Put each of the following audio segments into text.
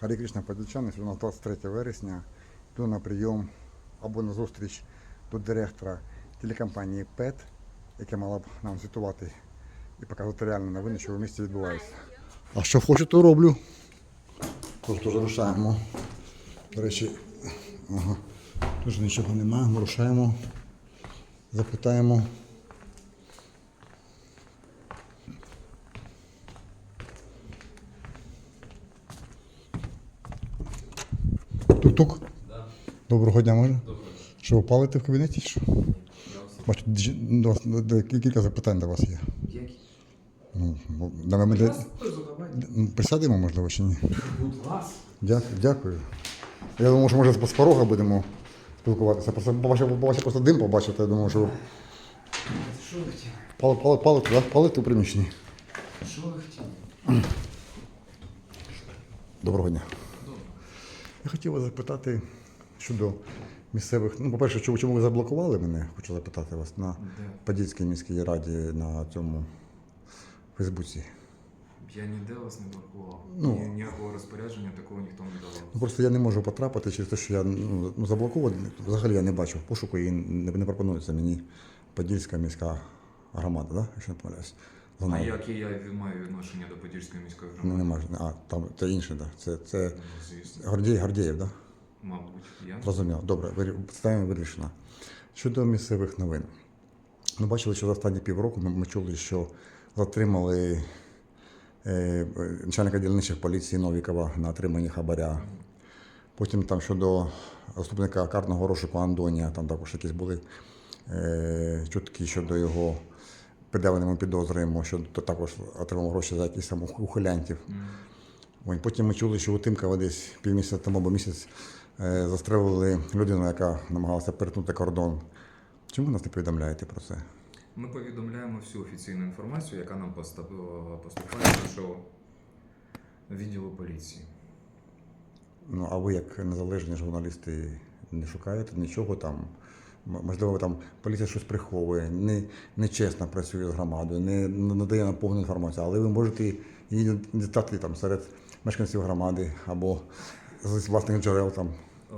Харі Кришна Подільчани, у нас 23 вересня. Йду на прийом або на зустріч до директора телекомпанії ПЕТ, яка мала б нам звітувати і показати реальні новини, що в місті відбувається. А що хочу, то роблю. Тож теж рушаємо. До речі, ага, тут нічого немає, ми рушаємо, запитаємо. Доброго дня, може? Що ви палите в кабінеті? Що? Бачу, дж- до до- до- кілька запитань до вас є. Які? Ну, бо- ми ну, присядемо, можливо, чи ні? Будь вас. Дякую, дякую. Я думав, що може з порога будемо спілкуватися. Просто побачив, побачив просто дим побачив, то я думав, що ви Що ви хотіли? пали, пали, палите, да? палите у приміщенні. Що ви хотіли? Доброго дня. Я хотів вас запитати щодо місцевих. Ну, по-перше, чому, чому ви заблокували мене? Хочу запитати вас на Подільській міській раді на цьому Фейсбуці. Я ніде вас не блокував. Ну. Ні, ніякого розпорядження такого ніхто не давав. Ну, просто я не можу потрапити через те, що я ну, ну, заблокований. Взагалі я не бачу пошуку і не, не пропонується мені Подільська міська громада, да? якщо не помиляюсь. А Вона- яке я маю відношення до Подільської міської Ну, громади? немає. А, там це інше, да. Це, це Ну, звісно. Гордієв, да? Мабуть, я. Зрозуміло. Добре, питання вирішено. Щодо місцевих новин. Ми бачили, що за останні півроку ми, ми чули, що затримали е, начальника дільничих поліції Новікова на отриманні хабаря. Потім там щодо заступника карного розшуку Андонія, там також якісь були е, чутки щодо його ми підозрюємо, що також отримав гроші за якісь там ухилянтів. Ой, потім ми чули, що у Тимкова десь півмісяця тому або місяць застрелили людину, яка намагалася перетнути кордон. Чому ви нас не повідомляєте про це? Ми повідомляємо всю офіційну інформацію, яка нам поступає з нашого відділу поліції. Ну, а ви, як незалежні журналісти, не шукаєте нічого там? Можливо, там поліція щось приховує, не, нечесно працює з громадою, не надає нам повну інформацію, але ви можете її дістати там серед мешканців громади або з власних джерел там. Е,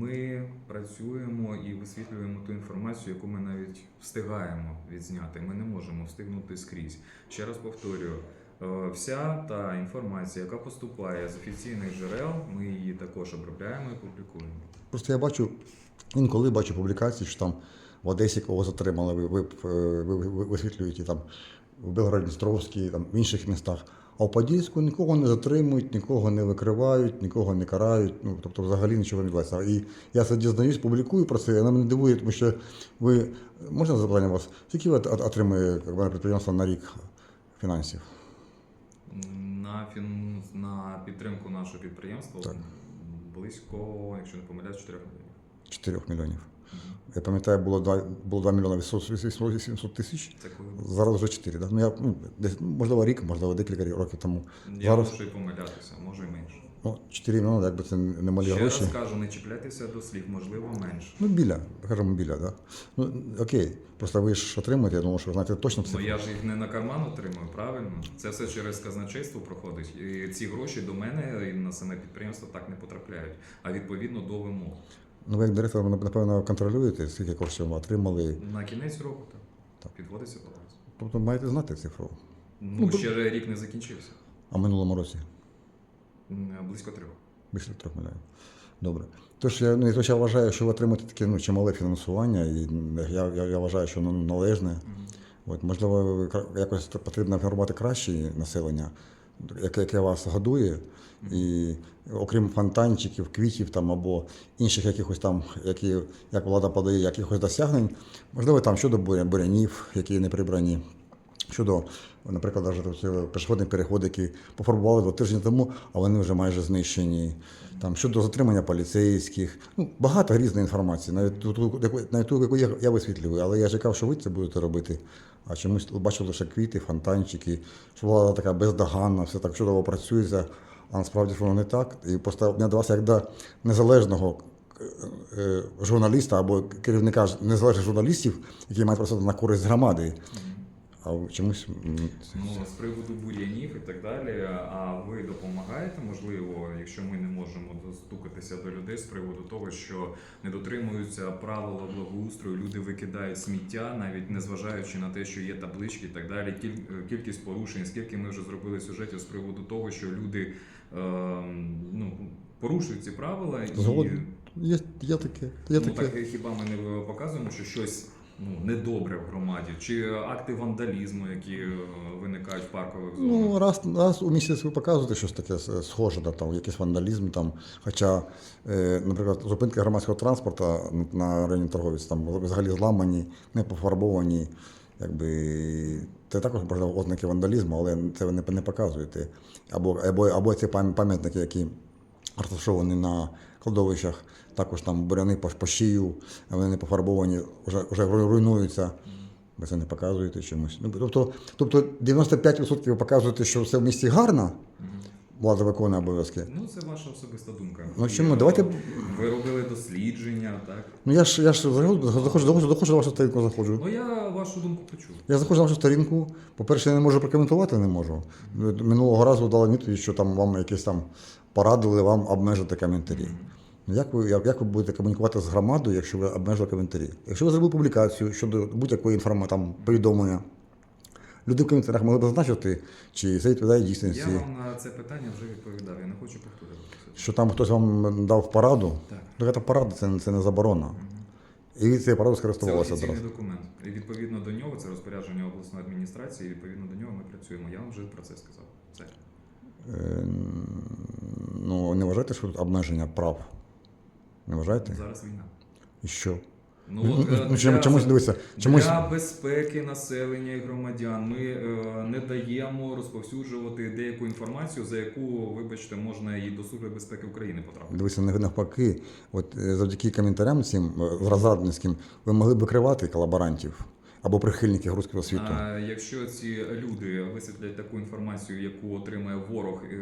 Ми працюємо і висвітлюємо ту інформацію, яку ми навіть встигаємо відзняти. Ми не можемо встигнути скрізь. Ще раз повторюю. е, Вся та інформація, яка поступає з офіційних джерел, ми її також обробляємо і публікуємо. Просто я бачу, інколи бачу публікації, що там в Одесі кого затримали, ви, ви, ви, ви, ви висвітлюєте там в Белгород-Дністровській, там в інших містах. А в Подільську нікого не затримують, нікого не викривають, нікого не карають. Ну тобто взагалі нічого не відбувається. І я це дізнаюсь, публікую про це, і вона мене дивує, тому що ви можна запитання вас, скільки ви отримує підприємство на рік фінансів? На, фін... на підтримку нашого підприємства Так. близько, якщо не помиляюсь, 4 мільйонів. 4 мільйонів. Я пам'ятаю, було 2, було 2 мільйони 800 800 тисяч. Зараз вже 4, да? Ну, я, ну, десь, ну, можливо, рік, можливо, декілька років тому. я Зараз можу і помилятися, може і менше. ну, 4 мільйони, якби це не малі Ще гроші. раз кажу, не чіпляйтеся до слів, можливо, менше. Ну, біля, кажемо, біля, да? Ну, окей. Просто ви ж отримуєте, я думаю, що ви знаєте точно Ну я ж їх не на карман отримую, правильно? Це все через казначейство проходить. І ці гроші до мене і на саме підприємство так не потрапляють, а відповідно до вимог. Ну, ви як директор, напевно, контролюєте, скільки коштів ви отримали. На кінець року так, Так. підводиться баланс. Тобто маєте знати цифру. Ну, Ну, ще рік не закінчився. А в минулому році Близько трьох. більше трьох мільйонів. Добре. Тож я, ну, я вважаю, що ви отримаєте таке ну, чимале фінансування, і я, я, я вважаю, що воно належне. От, можливо, кра- якось потрібно інформувати краще населення, яке, яке вас годує. І окрім фонтанчиків, квітів там або інших якихось там, які як влада подає, якихось досягнень, можливо, там щодо бурянів, які не прибрані. Щодо, наприклад, пішохідні переходи, які пофарбували два тижні тому, а вони вже майже знищені. Там щодо затримання поліцейських, ну багато різної інформації, навіть ту, навіть ту, яку я висвітлюю, але я чекав, що ви це будете робити. А чомусь бачив лише квіти, фонтанчики, що влада така бездоганна, все так чудово працюється, а насправді воно не так. І поставив мене до вас як до незалежного е, журналіста або керівника незалежних журналістів, які мають працювати на користь громади. А чомусь. Ну, з приводу бур'янів і так далі. А ви допомагаєте, можливо, якщо ми не можемо достукатися до людей з приводу того, що не дотримуються правила благоустрою, люди викидають сміття, навіть не зважаючи на те, що є таблички і так далі. Кіль- Кількість порушень, скільки ми вже зробили сюжетів з приводу того, що люди ем, ну, порушують ці правила і Згоден. Є, є таке. Є ну, таке. так хіба ми не показуємо, що щось ну, недобре в громаді, чи акти вандалізму, які е, виникають в паркових зонах. Ну, раз, раз у місяць ви показуєте щось таке схоже, да, там, якийсь вандалізм. Там. Хоча, е, наприклад, зупинки громадського транспорту на районі торговець там взагалі зламані, не пофарбовані. Якби, це також можливо ознаки вандалізму, але це ви не, не показуєте. Або, або, або ці пам'ятники, які розташовані на кладовищах, також там буряни по, по шию, вони не пофарбовані, вже, вже руйнуються. Ви це не показуєте чомусь. Ну, тобто, тобто 95% ви показуєте, що все в місті гарно, влада виконує обов'язки. Ну, це ваша особиста думка. Ну, чому? е, Давайте- Ви робили дослідження, так? Ну я ж я ж заходжу, заходжу, заходжу, заходжу на вашу сторінку, заходжу. Ну, я вашу думку почув. Я заходжу на вашу сторінку. По-перше, я не можу прокоментувати, не можу. Минулого разу дали відповідь, що там вам якісь там порадили вам обмежити коментарі. Як ви, як, як ви будете комунікувати з громадою, якщо ви обмежили коментарі? Якщо ви зробили публікацію щодо будь-якої інформації, там повідомлення, люди в коментарях могли б зазначити, чи це відповідає дійсності, Я вам на це питання вже відповідав, я не хочу повторюватися. що там хтось вам дав пораду. Так. Ну, це порада, це, це не заборона. І цією порадою Це скористувалися офіційний документ. І відповідно до нього, це розпорядження обласної адміністрації, і відповідно до нього ми працюємо. Я вам вже про це сказав. Все. Е, Ну, не вважаєте, що тут обмеження прав? Не вважаєте? Зараз війна. І що? Ну, Ну, от, е, ну, чому- для- чомусь дивися, чомусь Для безпеки населення і громадян ми е, не даємо розповсюджувати деяку інформацію, за яку, вибачте, можна і до Служби безпеки України потрапити. дивися нав- навпаки. От е, завдяки коментарям цим е, розрадницьким ви могли б викривати колаборантів або прихильників руського світу. А якщо ці люди висвітлять таку інформацію, яку отримає ворог, е,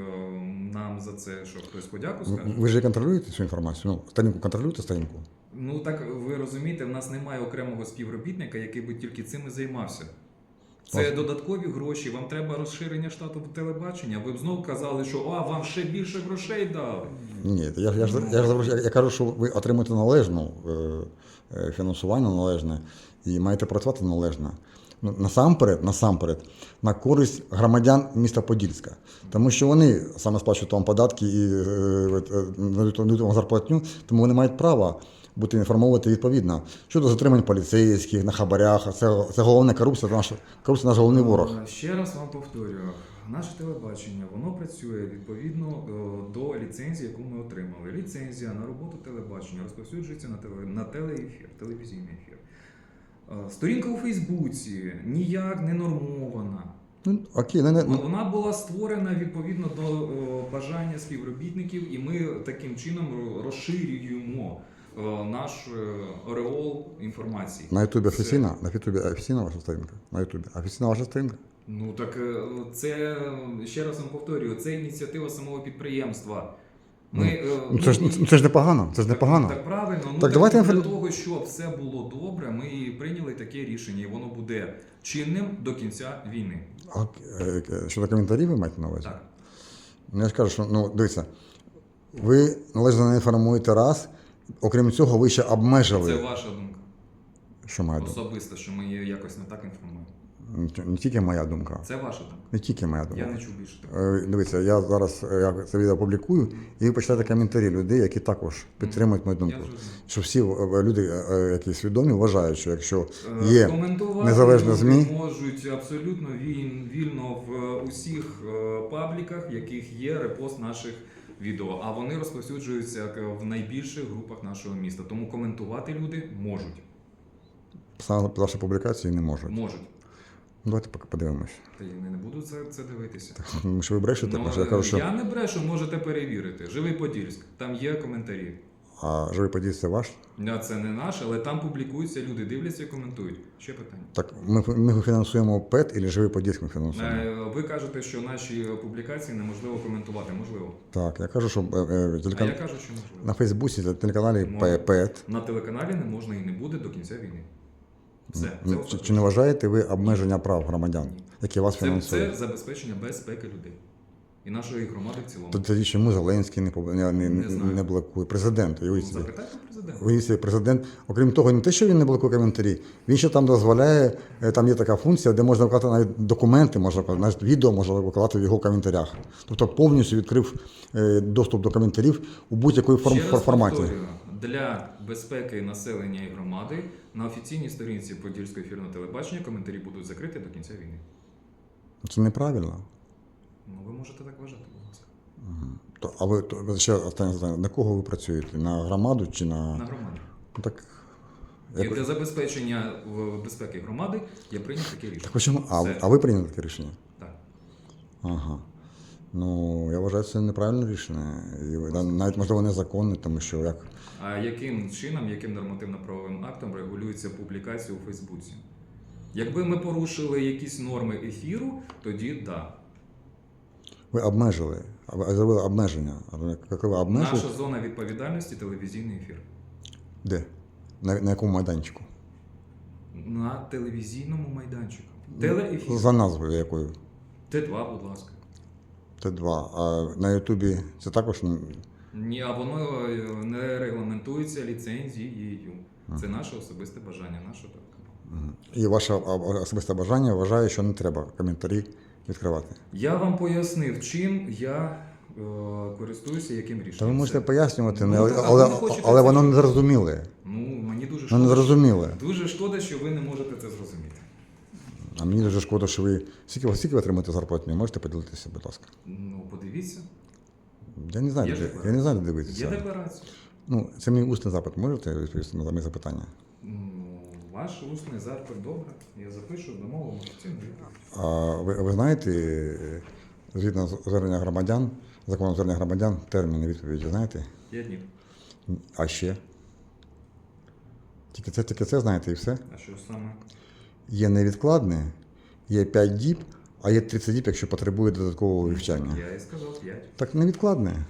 нам за це що хтось подяку скаже? Ви ж контролюєте цю інформацію? Ну, сторінку контролюєте сторінку? Ну так ви розумієте, в нас немає окремого співробітника, який би тільки цим і займався. Це додаткові гроші. Вам треба розширення штату телебачення. Ви б знов казали, що а вам ще більше грошей дали. Ні, я, ж- я, я, я, я кажу, що ви отримуєте належну е, е, фінансування належне і маєте працювати належно. Ну, насамперед, насамперед, на користь громадян міста Подільська. Тому що вони саме сплачують вам податки і е, е, надають надають вам зарплатню, тому вони мають право бути інформовані відповідно щодо затримань поліцейських на хабарях. Це, це головна корупція, це наша корупція наш головний ворог. Е, Ще раз вам повторюю, наше телебачення воно працює відповідно е, до ліцензії, яку ми отримали. Ліцензія на роботу телебачення розповсюджується на теле на телеефір, телевізійний ефір. Е, Сторінка у Фейсбуці ніяк не нормована. Ну, окей, не, не, Вон- Вона була створена відповідно до е, бажання співробітників, і ми таким чином розширюємо е, наш е, ореол інформації. на Ютубі Це- офіційна, на Ютубі офіційна ваша сторінка. На Ютубі. Офіційна ваша сторінка. Ну так це ще раз вам повторюю, це ініціатива самого підприємства. Ми, е, Ну, це ж ну, це ж непогано. Це ж так, непогано. Так правильно. Ну, Так так, давайте для того, щоб все було добре, ми і прийняли таке рішення, і воно буде чинним до кінця війни. А е, е, щодо коментарів ви маєте на увазі? Так. Ну, я ж кажу, що ну дивіться, ви належно не інформуєте раз, окрім цього, ви ще обмежили. Це ваша думка. Що думка? Особисто, що ми її якось не так інформуємо. Не- тільки моя думка. Це ваша думка. Не тільки моя Я не чув більше. Е, Дивіться, я зараз е, я це відео публікую, і ви почитаєте коментарі людей, які також підтримують мою думку. Я зрозумів. Що всі е, люди, е, які свідомі, вважають, що якщо Е, є Коментувати незалежні люди ЗМІ. можуть абсолютно віль- вільно в е, усіх е, пабліках, в яких є репост наших відео. А вони розповсюджуються е, в найбільших групах нашого міста. Тому коментувати люди можуть. саме ваші публікації не можуть. Можуть. Ну, Давайте поки подивимось. Та я не буду це, це дивитися. Тому що ви брешете, Ну, я кажу, що я не брешу, можете перевірити. Живий Подільськ, там є коментарі. а живий подій це ваш. А Це не наш, але там публікуються, люди дивляться і коментують. Ще питання. Так ми, ми фінансуємо ПЕТ і живий подіск ми фінансуємо. Е, Ви кажете, що наші публікації неможливо коментувати. Можливо. Так, я кажу, що е, е, А я кажу, що можливо. на Фейсбуці, на телеканалі Можна. П- ПЕТ. На телеканалі не можна і не буде до кінця війни. Все. Це Ну, Чи, чи не вважаєте ви обмеження прав громадян, які вас Це, фінансують? це забезпечення безпеки людей і нашої громади в цілому. То тоді чому Зеленський не, не, не, Не блокує? Президент, собі. Запитайте президента. Уявіть президент, окрім того, не те, що він не блокує коментарі, він ще там дозволяє, е, там є така функція, де можна викладати навіть документи, можна навіть відео можна викладати в його коментарях. Тобто повністю відкрив е, доступ до коментарів у будь-якої форм, форматі. повторюю, для безпеки населення і громади на офіційній сторінці Подільського ефірного телебачення коментарі будуть закриті до кінця війни. Це неправильно. Ну ви можете так вважати, будь ласка. То, а ви то, ще останнє запитання. На кого ви працюєте? На громаду чи на. На громаді. Ну, так, І як... для забезпечення в- безпеки громади я прийняв таке рішення. так ви чому? А, Все. а ви прийняли таке рішення? Так. Ага. Ну, я вважаю, це неправильне рішення. І навіть можливо незаконне, тому що як. А яким чином, яким нормативно-правовим актом регулюється публікація у Фейсбуці? Якби ми порушили якісь норми ефіру, тоді да. Ви обмежили, зробили обмеження. Ви- обмежили? Наша зона відповідальності телевізійний ефір. Де? На, на якому майданчику? На телевізійному майданчику. Телеефір. За назвою якою? Т2, будь ласка. Т2. А на Ютубі це також Ні, а воно е, не регламентується ліцензією. Це наше особисте бажання, наше телеканалу. і ваше особисте бажання вважає, що не треба коментарі відкривати. Я вам пояснив, чим я е, користуюся, яким рішенням. Та ви можете пояснювати, Ну, але, так, але, хочете але воно не зрозуміле. Ну, мені дуже не шкода. зрозуміле. Дуже шкода, що ви не можете це зрозуміти. А мені дуже шкода, що ви скільки, ви- скільки ви отримуєте зарплатню? Можете поділитися, будь ласка. Ну, подивіться, Я не знаю, Є де, декларація. я не знаю, де є дивитися. декларація. Ну, це мій усний запит. Можете відповісти на мої запитання? Ну, ваш усний запит добре. Я запишу, домовимо офіційну відповідь. А ви, ви знаєте, е, згідно з звернення громадян, закону звернення громадян, терміни відповіді знаєте? П'ять днів. А ще? Тільки це, тільки це знаєте і все. А що саме? Є невідкладне, є 5 діб, а є 30 діб, якщо потребує додаткового вивчання. Я і сказав п'ять. Так невідкладне.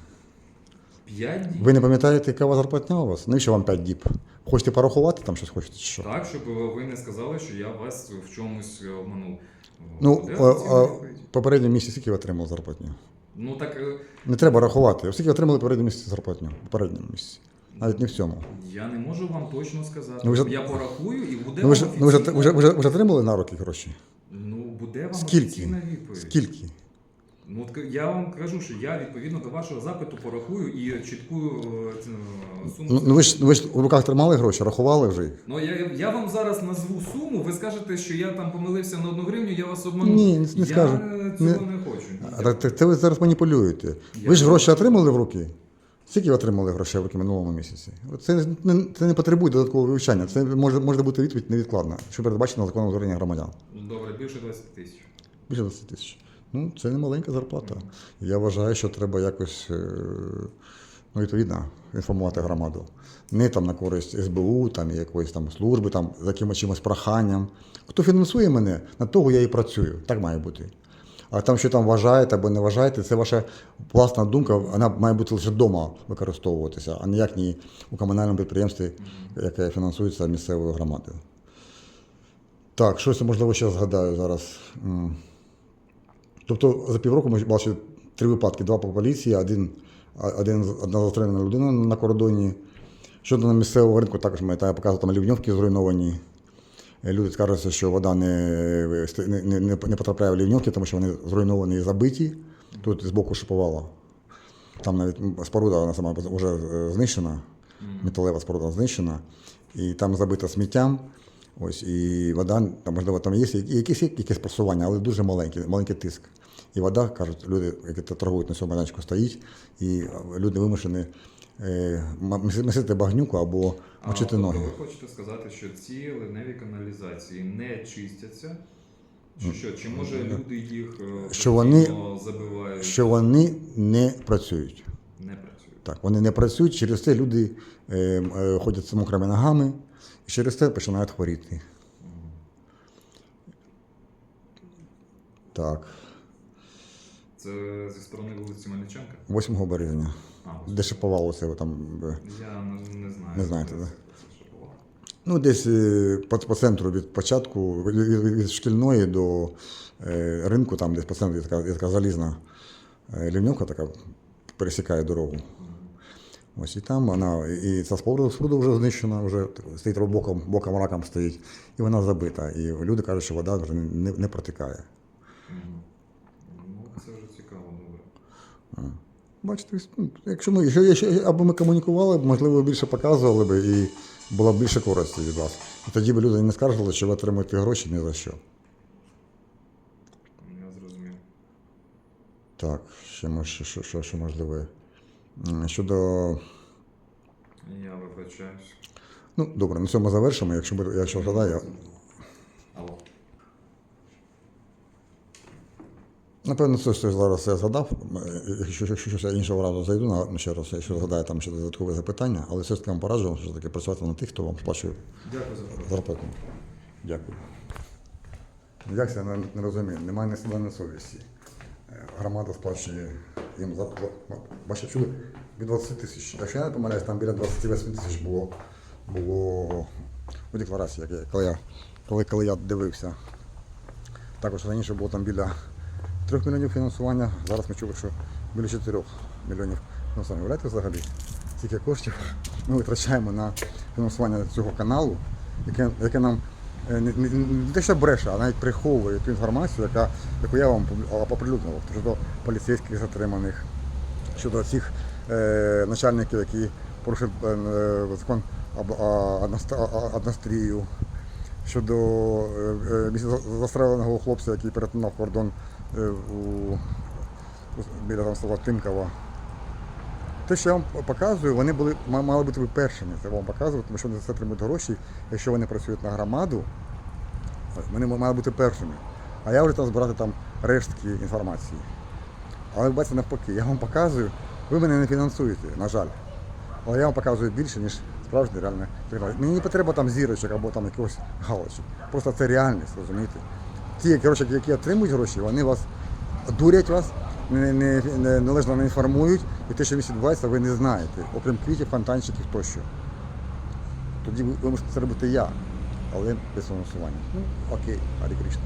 П'ять днів. Ви не пам'ятаєте, яка у вас зарплатня у вас? Навіщо вам 5 діб? Хочете порахувати там щось хочете? чи Що? Так, щоб ви не сказали, що я вас в чомусь обманув. Ну, а, а, попередній місяці скільки ви отримали зарплатню? Ну так е, Не треба рахувати. Скільки отримали попередній місяці зарплатню? Попередньому місяці. Навіть не в цьому. я не можу вам точно сказати. Ну, ви ж- Я порахую і буде Ну, ви ж, вам ну, ви ж, офіційна- ж, ви ж отримали на руки гроші? Ну, буде вам Скільки? офіційна відповідь. Скільки? Ну, от я вам кажу, що я відповідно до вашого запиту порахую і чітку е, ц- суму. Ну, ну ви ж ви ж у руках тримали гроші, рахували вже їх? Ну я, я вам зараз назву суму, ви скажете, що я там помилився на одну гривню, я вас обманув. Ні, не я скажу. е, цього Не- не, хочу. А так, так це ви зараз маніпулюєте. Я Ви ж гроші отримали в руки? Скільки ви отримали грошей в минулому місяці? Це не, це не потребує додаткового вивчання. Це може, може бути відповідь невідкладна, що передбачено законом звернення громадян. Добре, більше 20 тисяч. Більше 20 тисяч. Ну, це не маленька зарплата. Я вважаю, що треба якось е, ну, відповідно інформувати громаду. Не там на користь СБУ, там якоїсь там служби, там з якимось чимось проханням. Хто фінансує мене, на того я і працюю. Так має бути. А там, що там вважаєте або не вважаєте, це ваша власна думка, вона має бути лише вдома використовуватися, а ніяк ні у комунальному підприємстві, яке фінансується місцевою громадою. Так, щось можливо ще згадаю зараз. Тобто за півроку ми бачили три випадки: два по поліції, один, один одна застрелена людина на кордоні. Щодо місцевого ринку, також ми я показував, там лівньовки зруйновані. Люди скаржаться, що вода не, не, не, не потрапляє в лівньовки, тому що вони зруйновані і забиті. Тут з боку шиповала. Там навіть споруда вона сама вже е, знищена, металева споруда знищена, і там забита сміттям. Ось, і вода, там, можливо, там є якісь, якісь просування, але дуже маленький, маленький тиск. І вода, кажуть, люди, які торгують на цьому майданчику, стоїть, і люди вимушені е, місити багнюку або мочити ноги. ви хочете сказати, що ці ливневі каналізації не чистяться? Чи що? Чи може люди їх е, Що вони- забивають? Що вони не працюють. Не працюють. Так, вони не працюють, через це люди е, е, ходять з мокрими ногами, і через це починають хворіти. Так, Це зі сторони вулиці Мельниченка? 8 березня. А, Де шиповало це ви там. е, я не, не знаю. Не знаєте, було. Ну, десь е, по, по центру від початку, від, від- шкільної до е, ринку, там десь по центру є така, є така залізна е, лівньовка така пересікає дорогу. Ось і там вона, і ця споруда, споруда вже знищена, вже стоїть боком, боком раком стоїть, і вона забита. І люди кажуть, що вода вже не, не протикає. Мгм. Ну, це вже цікаво, добре. Бачите, ну, якщо ми, якщо, якщо, або ми комунікували, можливо, більше показували б і була б більше користі від вас. І тоді б люди не скаржили, що ви отримуєте гроші ні за що. Я зрозумів. Так, ще, мож- що, що, що, що можливе. Щодо. Я вибачаюсь. Ну, добре, на цьому завершимо. Якщо, якщо згадаю, Алло. Напевно, це що зараз я згадав. Е, Якщо, якщо я іншого разу зайду на ще раз, якщо згадаю там ще додаткове запитання, але все ж таки вам пораджу, що таки працювати на тих, хто вам сплачує Дякую за зарплату. Дякую. Як це я не, не розумію? Немає ні суда, ні совісті. Е, Громада сплачує їм зарплату. Бачите, чули? Від 20 тисяч. Якщо я не помиляюсь, там біля 28 тисяч було, було у декларації, коли я, коли, коли я дивився. Також раніше було там біля 3 мільйонів фінансування, зараз ми чули, що біля 4 мільйонів фінансування. Уявляєте взагалі, скільки коштів ми витрачаємо на фінансування цього каналу, яке, яке нам е, не, те, що бреше, а навіть приховує ту інформацію, яка, яку я вам оприлюднив щодо поліцейських затриманих, щодо цих е, начальників, які порушили е, е, закон об однострію, щодо е, е, місця застреленого хлопця, який перетинав кордон у, у- біля там села Тимкова. Те, що я вам показую, вони були, мали бути першими це вам показувати, тому що вони за це отримують гроші, якщо вони працюють на громаду, вони мали бути першими. А я вже там збирати там рештки інформації. Але бачите навпаки, я вам показую, ви мене не фінансуєте, на жаль. Але я вам показую більше, ніж справжнє реальне. реальне. Мені не потрібно там зірочок або там якогось галочок. Просто це реальність, розумієте? Ті гроші, які отримують гроші, вони вас дурять вас, належно не інформують, і те, що відбувається, ви не знаєте, окрім квітів, фонтанчиків тощо. Тоді ви, можете це робити я, але без фінансування. Ну, окей, Харі Кришна.